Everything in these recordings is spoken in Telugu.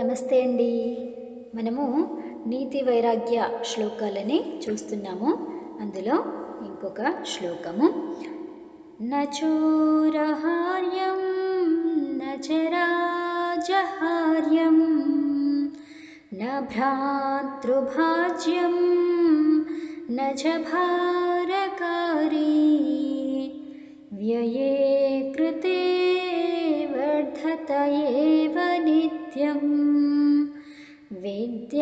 నమస్తే అండి. మనము నీతి వైరాగ్య శ్లోకాలని చూస్తున్నాము. అందులో ఇంకొక శ్లోకము. నచూరహార్యం నచరాజహార్యం నభ్రాతృభాజ్యం నచ భారకారీ వ్యయే वर्धत एव नित्यं विद्याधनं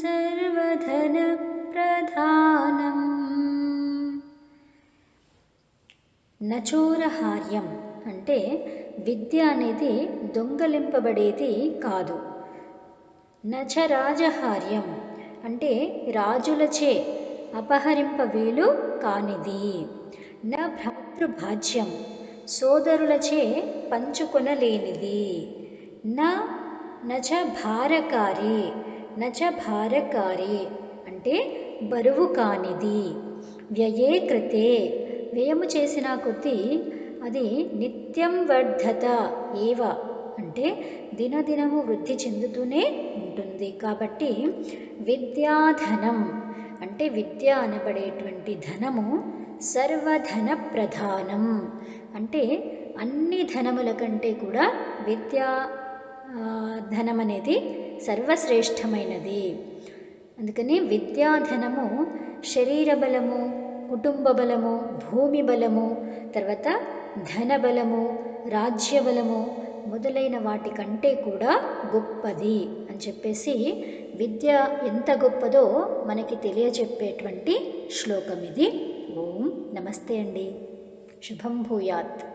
सर्वधनप्रधानम् నచోరహార్యం అంటే విద్య అనేది దొంగలింపబడేది కాదు నచ రాజహార్యం అంటే రాజులచే అపహరింప వీలు కానిది న భ్రాతృభాజ్యం సోదరులచే పంచుకొనలేనిది. న నచ భారకారి నచ భారకారి అంటే బరువు కానిది. వ్యయే కృతే. వ్యయము చేసిన కొద్దీ అది నిత్యం వర్ధత ఏవ అంటే దినదినము వృద్ధి చెందుతూనే ఉంటుంది. కాబట్టి విద్యాధనం అంటే విద్య అనబడేటువంటి ధనము సర్వధన ప్రధానం అంటే అన్ని ధనముల కంటే కూడా విద్యా ధనం అనేది సర్వశ్రేష్టమైనది. అందుకని విద్యాధనము శరీర బలము కుటుంబ బలము భూమి బలము తర్వాత ధన బలము రాజ్య బలము మొదలైన వాటి కంటే కూడా గొప్పది అని చెప్పేసి విద్య ఎంత గొప్పదో మనకి తెలియచెప్పేటువంటి శ్లోకం ఇది ఓం నమస్తే అండి. శుభం భూయాత్.